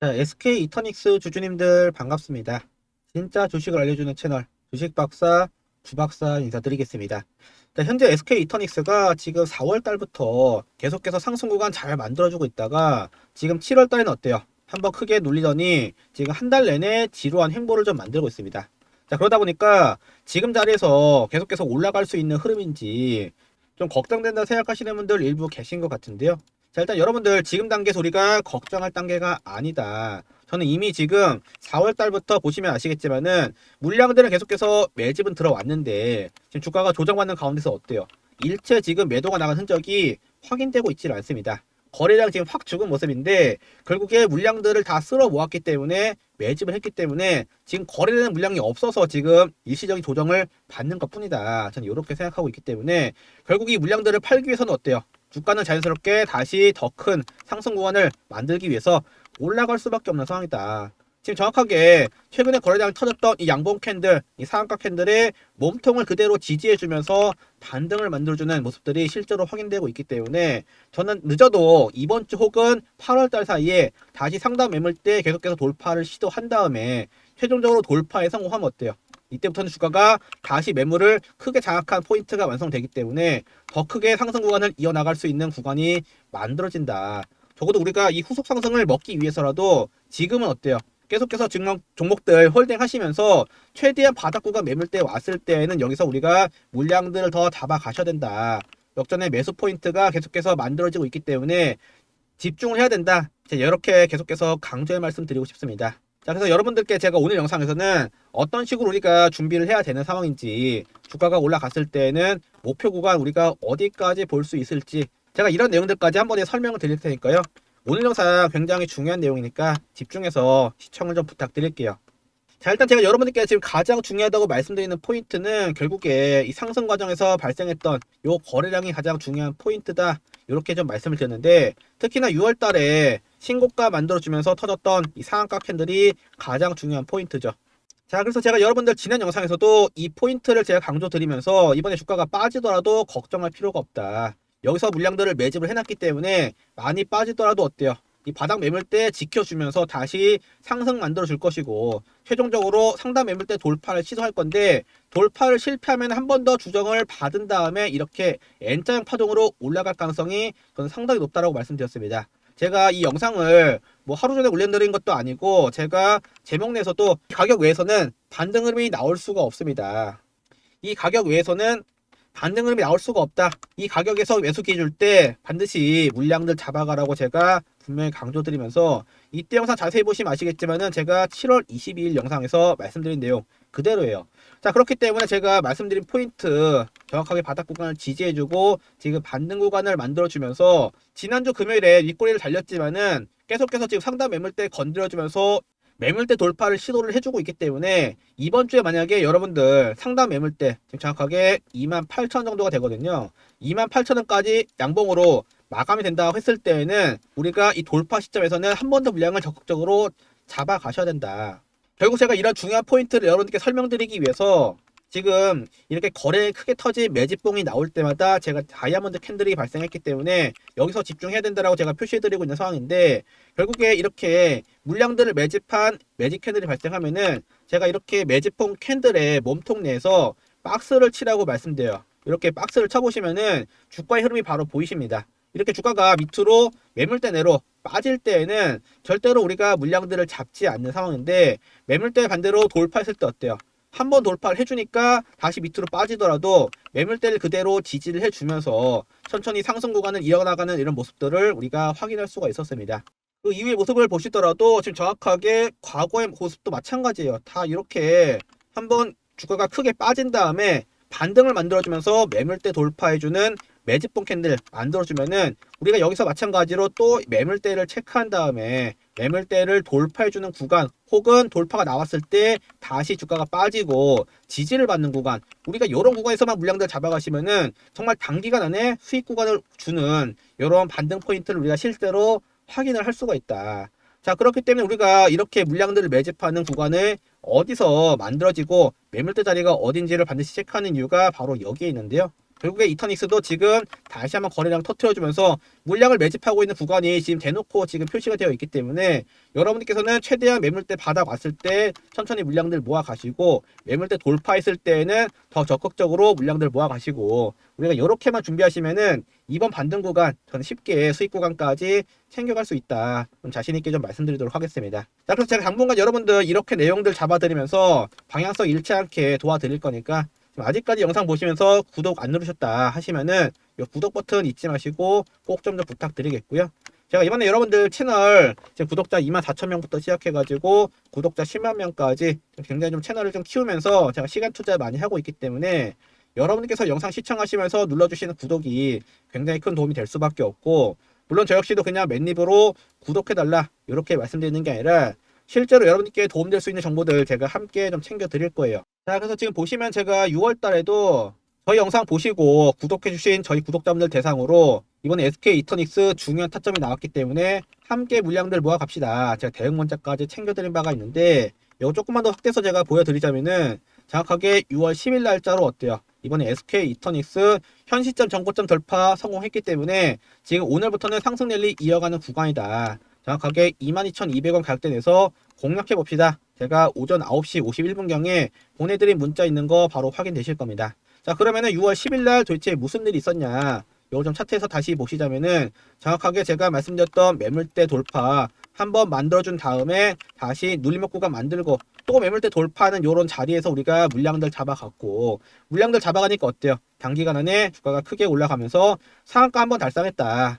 자, SK 이터닉스 주주님들 반갑습니다. 진짜 주식을 알려주는 채널 주식박사 주박사 인사드리겠습니다. 자, 현재 SK 이터닉스가 지금 4월 달부터 계속해서 상승 구간 잘 만들어주고 있다가 지금 7월 달에는 어때요? 한번 크게 눌리더니 지금 한 달 내내 지루한 행보를 좀 만들고 있습니다. 자, 그러다 보니까 지금 자리에서 계속해서 올라갈 수 있는 흐름인지 좀 걱정된다 생각하시는 분들 일부 계신 것 같은데요. 자, 일단 여러분들 지금 단계에서 우리가 걱정할 단계가 아니다. 저는 이미 지금 4월 달부터 보시면 아시겠지만은 물량들은 계속해서 매집은 들어왔는데 지금 주가가 조정받는 가운데서 어때요? 일체 지금 매도가 나간 흔적이 확인되고 있질 않습니다. 거래량 지금 확 죽은 모습인데 결국에 물량들을 다 쓸어 모았기 때문에 매집을 했기 때문에 지금 거래되는 물량이 없어서 지금 일시적인 조정을 받는 것 뿐이다. 저는 이렇게 생각하고 있기 때문에 결국 이 물량들을 팔기 위해서는 어때요? 주가는 자연스럽게 다시 더 큰 상승 구간을 만들기 위해서 올라갈 수밖에 없는 상황이다. 지금 정확하게 최근에 거래량이 터졌던 이 양봉 캔들, 이 상한가 캔들의 몸통을 그대로 지지해주면서 반등을 만들어주는 모습들이 실제로 확인되고 있기 때문에 저는 늦어도 이번 주 혹은 8월 달 사이에 다시 상단 매물대 계속해서 돌파를 시도한 다음에 최종적으로 돌파에 성공하면 어때요? 이때부터는 주가가 다시 매물을 크게 장악한 포인트가 완성되기 때문에 더 크게 상승 구간을 이어나갈 수 있는 구간이 만들어진다. 적어도 우리가 이 후속 상승을 먹기 위해서라도 지금은 어때요? 계속해서 증명 종목들 홀딩 하시면서 최대한 바닥 구간 매물대 왔을 때에는 여기서 우리가 물량들을 더 잡아 가셔야 된다. 역전의 매수 포인트가 계속해서 만들어지고 있기 때문에 집중을 해야 된다. 이렇게 계속해서 강조의 말씀 드리고 싶습니다. 자, 그래서 여러분들께 제가 오늘 영상에서는 어떤 식으로 우리가 준비를 해야 되는 상황인지, 주가가 올라갔을 때는 목표 구간 우리가 어디까지 볼 수 있을지, 제가 이런 내용들까지 한 번에 설명을 드릴 테니까요. 오늘 영상 굉장히 중요한 내용이니까 집중해서 시청을 좀 부탁드릴게요. 자, 일단 제가 여러분들께 지금 가장 중요하다고 말씀드리는 포인트는 결국에 이 상승 과정에서 발생했던 요 거래량이 가장 중요한 포인트다. 이렇게 좀 말씀을 드렸는데 특히나 6월 달에 신고가 만들어주면서 터졌던 이 상한가 캔들이 가장 중요한 포인트죠. 자, 그래서 제가 여러분들 지난 영상에서도 이 포인트를 제가 강조드리면서 이번에 주가가 빠지더라도 걱정할 필요가 없다. 여기서 물량들을 매집을 해놨기 때문에 많이 빠지더라도 어때요? 이 바닥 매물대 지켜주면서 다시 상승 만들어 줄 것이고 최종적으로 상단 매물대 돌파를 시도할 건데 돌파를 실패하면 한 번 더 주정을 받은 다음에 이렇게 N자형 파동으로 올라갈 가능성이 저는 상당히 높다라고 말씀드렸습니다. 제가 이 영상을 뭐 하루 전에 올려드린 것도 아니고 제가 제목 내에서도 가격 외에서는 반등 흐름이 나올 수가 없습니다. 이 가격 외에서는 반등 흐름이 나올 수가 없다. 이 가격에서 매수기 해줄 때 반드시 물량들 잡아가라고 제가 분명히 강조드리면서 이때 영상 자세히 보시면 아시겠지만은 제가 7월 22일 영상에서 말씀드린 내용 그대로예요. 자 그렇기 때문에 제가 말씀드린 포인트 정확하게 바닥 구간을 지지해주고 지금 반등 구간을 만들어주면서 지난주 금요일에 윗꼬리를 달렸지만은 계속해서 지금 상단 매물대 건드려주면서 매물대 돌파를 시도를 해주고 있기 때문에 이번 주에 만약에 여러분들 상단 매물대 지금 정확하게 28,000 정도가 되거든요. 28,000원까지 양봉으로 마감이 된다고 했을 때에는 우리가 이 돌파 시점에서는 한 번 더 물량을 적극적으로 잡아 가셔야 된다. 결국 제가 이런 중요한 포인트를 여러분들께 설명드리기 위해서 지금 이렇게 거래에 크게 터진 매집봉이 나올 때마다 제가 다이아몬드 캔들이 발생했기 때문에 여기서 집중해야 된다라고 제가 표시해드리고 있는 상황인데 결국에 이렇게 물량들을 매집한 매집 캔들이 발생하면은 제가 이렇게 매집봉 캔들의 몸통 내에서 박스를 치라고 말씀드려요. 이렇게 박스를 쳐보시면은 주가의 흐름이 바로 보이십니다. 이렇게 주가가 밑으로 매물대 내로 빠질 때에는 절대로 우리가 물량들을 잡지 않는 상황인데 매물대 반대로 돌파했을 때 어때요? 한 번 돌파를 해주니까 다시 밑으로 빠지더라도 매물대를 그대로 지지를 해주면서 천천히 상승 구간을 이어나가는 이런 모습들을 우리가 확인할 수가 있었습니다. 그 이후의 모습을 보시더라도 지금 정확하게 과거의 모습도 마찬가지예요. 다 이렇게 한번 주가가 크게 빠진 다음에 반등을 만들어주면서 매물대 돌파해주는 매집봉 캔들 만들어주면은 우리가 여기서 마찬가지로 또 매물대를 체크한 다음에 매물대를 돌파해주는 구간 혹은 돌파가 나왔을 때 다시 주가가 빠지고 지지를 받는 구간 우리가 이런 구간에서만 물량들 잡아가시면은 정말 단기간 안에 수익 구간을 주는 이런 반등 포인트를 우리가 실제로 확인을 할 수가 있다. 자 그렇기 때문에 우리가 이렇게 물량들을 매집하는 구간을 어디서 만들어지고 매물대 자리가 어딘지를 반드시 체크하는 이유가 바로 여기에 있는데요. 결국에 이터닉스도 지금 다시 한번 거래량 터트려주면서 물량을 매집하고 있는 구간이 지금 대놓고 지금 표시가 되어 있기 때문에 여러분들께서는 최대한 매물대 바닥 왔을 때 천천히 물량들 모아 가시고 매물대 돌파했을 때에는 더 적극적으로 물량들 모아 가시고 우리가 이렇게만 준비하시면은 이번 반등 구간 저는 쉽게 수익 구간까지 챙겨갈 수 있다. 좀 자신 있게 좀 말씀드리도록 하겠습니다. 자, 그래서 제가 당분간 여러분들 이렇게 내용들 잡아드리면서 방향성 잃지 않게 도와드릴 거니까 아직까지 영상 보시면서 구독 안 누르셨다 하시면은 이 구독 버튼 잊지 마시고 꼭 좀 더 부탁드리겠고요. 제가 이번에 여러분들 채널 구독자 2만 4천 명부터 시작해가지고 구독자 10만 명까지 좀 굉장히 좀 채널을 좀 키우면서 제가 시간 투자 많이 하고 있기 때문에 여러분께서 영상 시청하시면서 눌러주시는 구독이 굉장히 큰 도움이 될 수밖에 없고 물론 저 역시도 그냥 맨입으로 구독해달라 이렇게 말씀드리는 게 아니라 실제로 여러분께 도움될 수 있는 정보들 제가 함께 좀 챙겨 드릴 거예요. 자, 그래서 지금 보시면 제가 6월 달에도 저희 영상 보시고 구독해주신 저희 구독자분들 대상으로 이번에 SK 이터닉스 중요한 타점이 나왔기 때문에 함께 물량들 모아 갑시다. 제가 대응 문자까지 챙겨드린 바가 있는데 이거 조금만 더 확대해서 제가 보여드리자면은 정확하게 6월 10일 날짜로 어때요? 이번에 SK 이터닉스 현 시점 전고점 돌파 성공했기 때문에 지금 오늘부터는 상승 랠리 이어가는 구간이다. 정확하게 22,200원 가격대 내서 공략해 봅시다. 제가 오전 9시 51분경에 보내드린 문자 있는 거 바로 확인되실 겁니다. 자 그러면은 6월 10일 날 도대체 무슨 일이 있었냐? 요거 좀 차트에서 다시 보시자면은 정확하게 제가 말씀드렸던 매물대 돌파 한번 만들어준 다음에 다시 눌림목 구간 만들고 또 매물대 돌파하는 요런 자리에서 우리가 물량들 잡아갔고 물량들 잡아가니까 어때요? 단기간 안에 주가가 크게 올라가면서 상한가 한번 달성했다.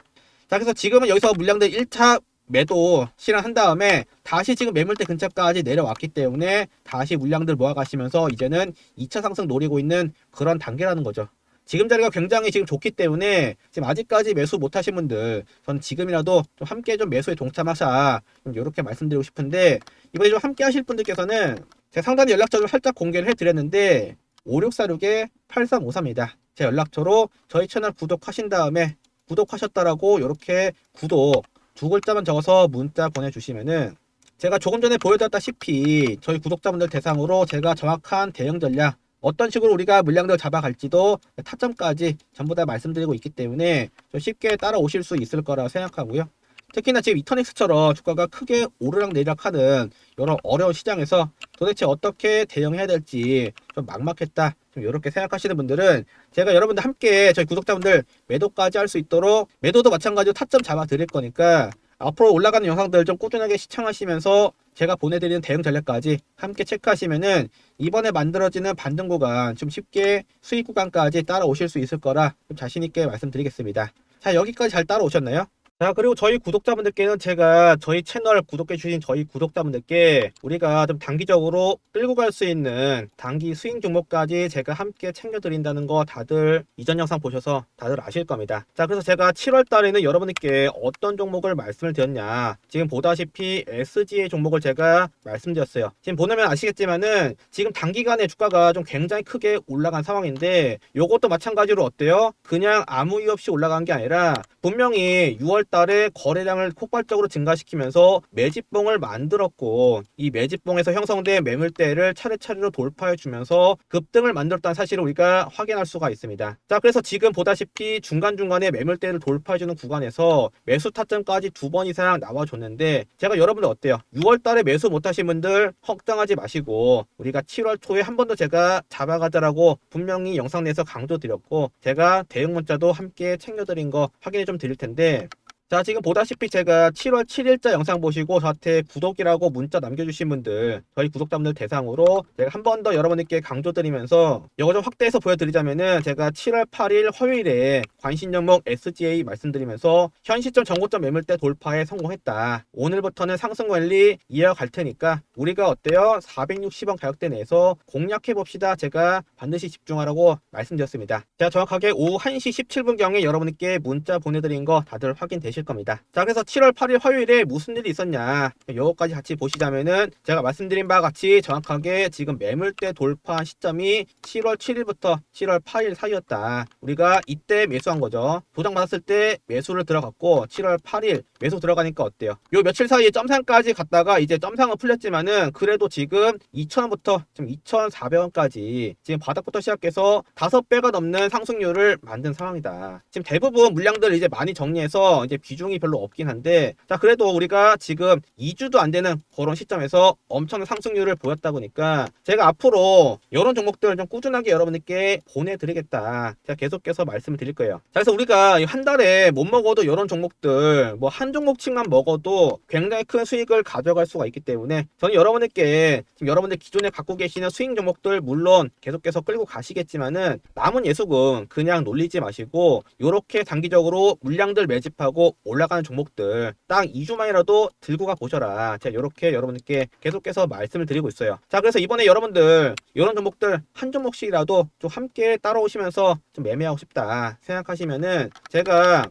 자 그래서 지금은 여기서 물량들 1차 매도 실현한 다음에 다시 지금 매물대 근처까지 내려왔기 때문에 다시 물량들 모아가시면서 이제는 2차 상승 노리고 있는 그런 단계라는 거죠. 지금 자리가 굉장히 지금 좋기 때문에 지금 아직까지 매수 못하신 분들 저는 지금이라도 좀 함께 좀 매수에 동참하자 좀 이렇게 말씀드리고 싶은데 이번에 좀 함께 하실 분들께서는 제가 상단에 연락처를 살짝 공개를 해드렸는데 5646에 8353입니다. 제 연락처로 저희 채널 구독하신 다음에 구독하셨다라고 이렇게 구독 두 글자만 적어서 문자 보내주시면은 제가 조금 전에 보여드렸다시피 저희 구독자분들 대상으로 제가 정확한 대응 전략 어떤 식으로 우리가 물량들 잡아갈지도 타점까지 전부 다 말씀드리고 있기 때문에 좀 쉽게 따라오실 수 있을 거라 생각하고요. 특히나 지금 이터닉스처럼 주가가 크게 오르락 내리락하는 이런 어려운 시장에서 도대체 어떻게 대응해야 될지 좀 막막했다. 좀 이렇게 생각하시는 분들은 제가 여러분들 함께 저희 구독자분들 매도까지 할 수 있도록 매도도 마찬가지로 타점 잡아 드릴 거니까 앞으로 올라가는 영상들 좀 꾸준하게 시청하시면서 제가 보내드리는 대응 전략까지 함께 체크하시면은 이번에 만들어지는 반등 구간 좀 쉽게 수익 구간까지 따라오실 수 있을 거라 좀 자신 있게 말씀드리겠습니다. 자 여기까지 잘 따라오셨나요? 자 그리고 저희 구독자분들께는 제가 저희 채널 구독해 주신 저희 구독자분들께 우리가 좀 단기적으로 끌고 갈 수 있는 단기 스윙 종목까지 제가 함께 챙겨드린다는 거 다들 이전 영상 보셔서 다들 아실 겁니다. 자 그래서 제가 7월 달에는 여러분들께 어떤 종목을 말씀을 드렸냐 지금 보다시피 SGA 종목을 제가 말씀드렸어요. 지금 보면 아시겠지만은 지금 단기간에 주가가 좀 굉장히 크게 올라간 상황인데 요것도 마찬가지로 어때요? 그냥 아무 이유 없이 올라간 게 아니라 분명히 6월 달에 거래량을 폭발적으로 증가시키면서 매집봉을 만들었고 이 매집봉에서 형성된 매물대를 차례차례로 돌파해 주면서 급등을 만들었다는 사실을 우리가 확인할 수가 있습니다. 자, 그래서 지금 보다시피 중간중간에 매물대를 돌파해 주는 구간에서 매수 타점까지 두 번 이상 나와 줬는데 제가 여러분들 어때요? 6월 달에 매수 못 하신 분들 걱정하지 마시고 우리가 7월 초에 한 번 더 제가 잡아가자라고 분명히 영상 내에서 강조드렸고 제가 대응 문자도 함께 챙겨드린 거 확인해 좀 드릴 텐데 자 지금 보다시피 제가 7월 7일자 영상 보시고 저한테 구독이라고 문자 남겨주신 분들 저희 구독자분들 대상으로 제가 한 번 더 여러분들께 강조드리면서 이거 좀 확대해서 보여드리자면은 제가 7월 8일 화요일에 관심 종목 SGA 말씀드리면서 현 시점 전고점 매물대 돌파에 성공했다. 오늘부터는 상승 관리 이어갈 테니까 우리가 어때요? 460원 가격대 내에서 공략해 봅시다. 제가 반드시 집중하라고 말씀드렸습니다. 제가 정확하게 오후 1시 17분경에 여러분께 문자 보내드린 거 다들 확인되실 보실 겁니다. 자, 그래서 7월 8일 화요일에 무슨 일이 있었냐. 요거까지 같이 보시자면은 제가 말씀드린 바와 같이 정확하게 지금 매물대 돌파한 시점이 7월 7일부터 7월 8일 사이였다. 우리가 이때 매수한 거죠. 도장 받았을 때 매수를 들어갔고 7월 8일 매수 들어가니까 어때요? 요 며칠 사이에 점상까지 갔다가 이제 점상은 풀렸지만은 그래도 지금 2,000원부터 지금 2,400원까지 지금 바닥부터 시작해서 5배가 넘는 상승률을 만든 상황이다. 지금 대부분 물량들 이제 많이 정리해서 이제 비중이 별로 없긴 한데 자 그래도 우리가 지금 2주도 안 되는 그런 시점에서 엄청난 상승률을 보였다 보니까 제가 앞으로 이런 종목들 좀 꾸준하게 여러분들께 보내드리겠다. 제가 계속해서 말씀을 드릴 거예요. 자, 그래서 우리가 한 달에 못 먹어도 이런 종목들 뭐 한 종목씩만 먹어도 굉장히 큰 수익을 가져갈 수가 있기 때문에 저는 여러분들께 지금 여러분들 기존에 갖고 계시는 수익 종목들 물론 계속해서 끌고 가시겠지만은 남은 예수금 그냥 놀리지 마시고 요렇게 단기적으로 물량들 매집하고 올라가는 종목들 딱 2주만이라도 들고 가 보셔라. 제가 요렇게 여러분들께 계속해서 말씀을 드리고 있어요. 자, 그래서 이번에 여러분들 이런 종목들 한 종목씩이라도 좀 함께 따라오시면서 좀 매매하고 싶다 생각하시면은 제가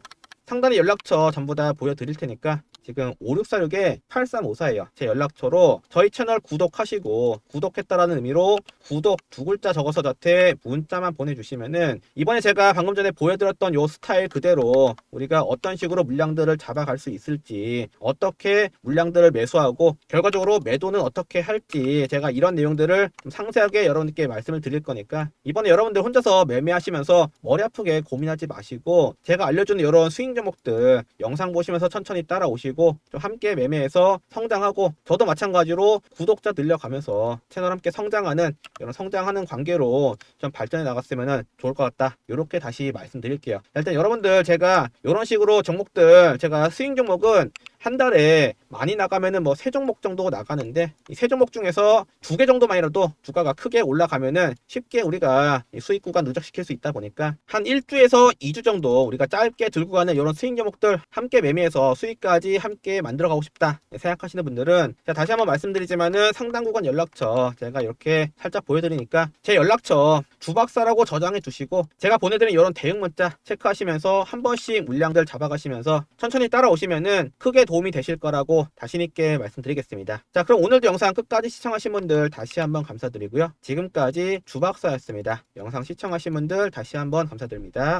상단에 연락처 전부 다 보여드릴 테니까 지금 5646에 8354예요. 제 연락처로 저희 채널 구독하시고 구독했다라는 의미로 구독 두 글자 적어서 저한테 문자만 보내주시면은 이번에 제가 방금 전에 보여드렸던 요 스타일 그대로 우리가 어떤 식으로 물량들을 잡아갈 수 있을지 어떻게 물량들을 매수하고 결과적으로 매도는 어떻게 할지 제가 이런 내용들을 좀 상세하게 여러분들께 말씀을 드릴 거니까 이번에 여러분들 혼자서 매매하시면서 머리 아프게 고민하지 마시고 제가 알려주는 이런 수익 종목들 영상 보시면서 천천히 따라오시고 좀 함께 매매해서 성장하고 저도 마찬가지로 구독자 늘려가면서 채널 함께 성장하는 이런 성장하는 관계로 좀 발전해 나갔으면 좋을 것 같다. 이렇게 다시 말씀드릴게요. 일단 여러분들 제가 이런 식으로 종목들 제가 스윙 종목은 한 달에 많이 나가면은 뭐 세 종목 정도 나가는데 이 세 종목 중에서 두 개 정도만이라도 주가가 크게 올라가면은 쉽게 우리가 이 수익 구간 누적시킬 수 있다 보니까 한 1주에서 2주 정도 우리가 짧게 들고 가는 이런 수익 종목들 함께 매매해서 수익까지 함께 만들어 가고 싶다 생각하시는 분들은 제가 다시 한번 말씀드리지만은 상당 구간 연락처 제가 이렇게 살짝 보여드리니까 제 연락처 주박사라고 저장해 두시고 제가 보내드린 이런 대응 문자 체크하시면서 한 번씩 물량들 잡아가시면서 천천히 따라오시면은 크게 도움이 되실 거라고 자신 있게 말씀드리겠습니다. 자, 그럼 오늘도 영상 끝까지 시청하신 분들 다시 한번 감사드리고요. 지금까지 주박사였습니다. 영상 시청하신 분들 다시 한번 감사드립니다.